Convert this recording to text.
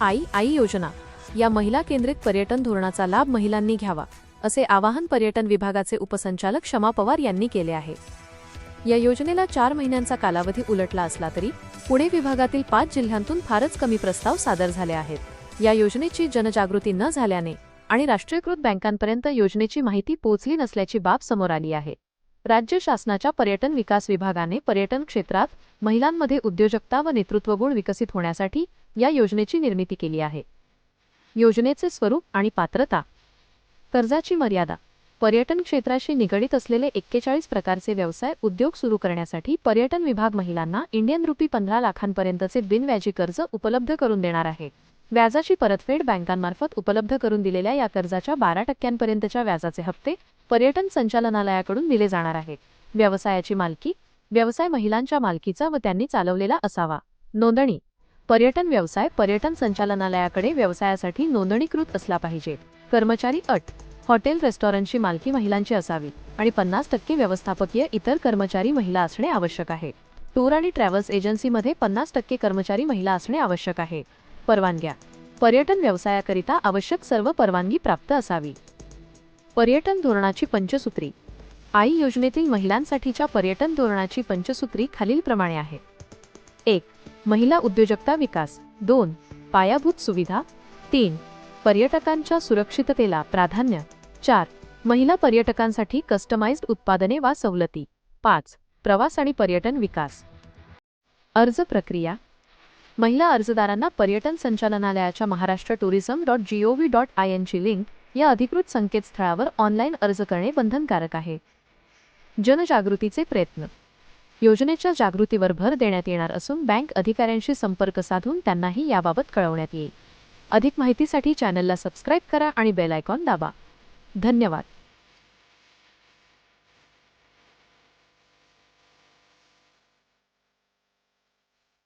आई आई योजना. या महिला केंद्रित पर्यटन धोरणाचा लाभ महिलांनी घ्यावा असे आवाहन पर्यटन विभागाचे उपसंचालक क्षमा पवार यांनी केले आहे. या योजनेला चार महिन्यांचा कालावधी उलटला असला तरी पुणे विभागातील पाच जिल्ह्यांतून फारच कमी प्रस्ताव सादर झाले आहेत. या योजनेची जनजागृती न झाल्याने आणि राष्ट्रीयकृत बँकांपर्यंत योजनेची माहिती पोहोचली नसल्याची बाब समोर आली आहे. राज्य शासनाच्या पर्यटन विकास विभागाने पर्यटन क्षेत्रात महिलांमध्ये उद्योजकता व नेतृत्वगुण विकसित होण्यासाठी या योजनेची निर्मिती केली आहे. योजनेचे स्वरूप आणि पात्रता कर्जाची मर्यादा पर्यटन क्षेत्राशी निगडीत असलेले एक्केचाळीस प्रकारचे व्यवसाय उद्योग सुरू करण्यासाठी पर्यटन विभाग महिलांना इंडियन रुपी पंधरा लाखांपर्यंतचे बिनव्याजी कर्ज उपलब्ध करून देणार आहे. व्याजाची परतफेड बँकांमार्फत उपलब्ध करून दिलेल्या या कर्जाच्या बारा टक्क्यांपर्यंतच्या व्याजाचे हप्ते पर्यटन संचालनालयाकडून दिले जाणार आहेत. व्यवसायाची मालकी व्यवसाय महिलांच्या मालकीचा व त्यांनी चालवलेला असावा. नोंदणी पर्यटन व्यवसाय पर्यटन संचालनालयाकडे व्यवसायासाठी नोंदणीकृत असला पाहिजे. कर्मचारी अट हॉटेल रेस्टॉरंटची मालकी महिलांची असावी आणि पन्नास टक्के व्यवस्थापकीय इतर कर्मचारी महिला असणे आवश्यक आहे. टूर आणि ट्रॅव्हल्स एजन्सीमध्ये पन्नास टक्के कर्मचारी महिला असणे आवश्यक आहे. परवानग्या पर्यटन व्यवसायाकरिता आवश्यक सर्व परवानगी प्राप्त असावी. पर्यटन धोरणाची पंचसूत्री आई योजनेतील महिलांसाठीच्या पर्यटन धोरणाची पंचसूत्री खालीलप्रमाणे आहे. एक महिला उद्योजकता विकास. दोन पायाभूत सुविधा. तीन पर्यटकांच्या सुरक्षिततेला प्राधान्य. चार महिला पर्यटकांसाठी कस्टमाइज्ड उत्पादने वा सवलती. पाच प्रवास आणि पर्यटन विकास. अर्ज प्रक्रिया. महिला अर्जदारांना पर्यटन संचालनालयाच्या Maharashtra tourism dot G O V dot I एनची link या अधिकृत संकेतस्थळावर ऑनलाईन अर्ज करणे बंधनकारक आहे. जनजागृतीचे प्रयत्न. योजनेच्या जागृतीवर भर देण्यात येणार असून बँक अधिकाऱ्यांशी संपर्क साधून त्यांनाही याबाबत कळवण्यात येईल. अधिक माहितीसाठी चॅनलला सबस्क्राईब करा आणि बेल आयकॉन दाबा. धन्यवाद.